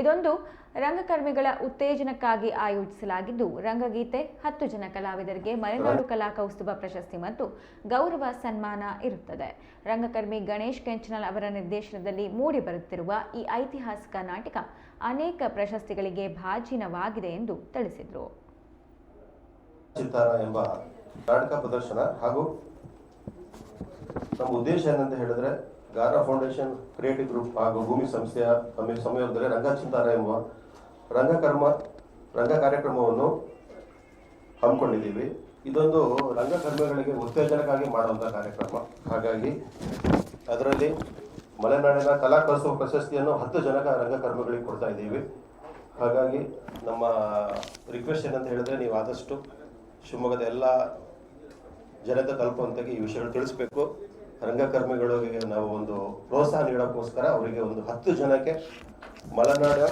ಇದೊಂದು ರಂಗಕರ್ಮಿಗಳ ಉತ್ತೇಜನಕ್ಕಾಗಿ ಆಯೋಜಿಸಲಾಗಿದ್ದು, ರಂಗಗೀತೆ, ಹತ್ತು ಜನ ಕಲಾವಿದರಿಗೆ ಮಲೆನಾಡು ಕಲಾ ಕೌಸ್ತುಭ ಪ್ರಶಸ್ತಿ ಮತ್ತು ಗೌರವ ಸನ್ಮಾನ ಇರುತ್ತದೆ. ರಂಗಕರ್ಮಿ ಗಣೇಶ್ ಕೆಂಚನಲ್ ಅವರ ನಿರ್ದೇಶನದಲ್ಲಿ ಮೂಡಿ ಬರುತ್ತಿರುವ ಈ ಐತಿಹಾಸಿಕ ನಾಟಕ ಅನೇಕ ಪ್ರಶಸ್ತಿಗಳಿಗೆ ಭಾಜನವಾಗಿದೆ ಎಂದು ತಿಳಿಸಿದರು. ಎಂಬ ನಾಟಕ ಪ್ರದರ್ಶನ ಹಾಗೂ ನಮ್ಮ ಉದ್ದೇಶ ಏನಂತ ಹೇಳಿದ್ರೆ ಗಾರಾ ಫೌಂಡೇಶನ್ ಕ್ರಿಯೇಟಿವ್ ಗ್ರೂಪ್ ಹಾಗೂ ಭೂಮಿ ಸಂಸ್ಥೆಯ ಸಮಯದಲ್ಲಿ ರಂಗ ಚಿಂತಾರ ಎಂಬ ರಂಗಕರ್ಮ ರಂಗ ಕಾರ್ಯಕ್ರಮವನ್ನು ಹಮ್ಮಿಕೊಂಡಿದ್ದೀವಿ. ಇದೊಂದು ರಂಗಕರ್ಮಿಗಳಿಗೆ ಉತ್ತೇಜನಕ್ಕಾಗಿ ಮಾಡುವಂಥ ಕಾರ್ಯಕ್ರಮ. ಹಾಗಾಗಿ ಅದರಲ್ಲಿ ಮಲೆನಾಡಿನ ಕಲಾ ಕೌಸ್ತುಭ ಪ್ರಶಸ್ತಿಯನ್ನು ಹತ್ತು ಜನ ರಂಗಕರ್ಮಿಗಳಿಗೆ ಕೊಡ್ತಾ ಇದ್ದೀವಿ. ಹಾಗಾಗಿ ನಮ್ಮ ರಿಕ್ವೆಸ್ಟ್ ಏನಂತ ಹೇಳಿದ್ರೆ ನೀವು ಆದಷ್ಟು ಶಿವಮೊಗ್ಗದ ಎಲ್ಲ ಜನತೆ ತಲುಪುವಂತಾಗಿ ಈ ವಿಷಯಗಳು ತಿಳಿಸ್ಬೇಕು. ರಂಗಕರ್ಮಿಗಳಿಗೆ ನಾವು ಒಂದು ಪ್ರೋತ್ಸಾಹ ನೀಡೋಕ್ಕೋಸ್ಕರ ಅವರಿಗೆ ಒಂದು ಹತ್ತು ಜನಕ್ಕೆ ಮಲೆನಾಡು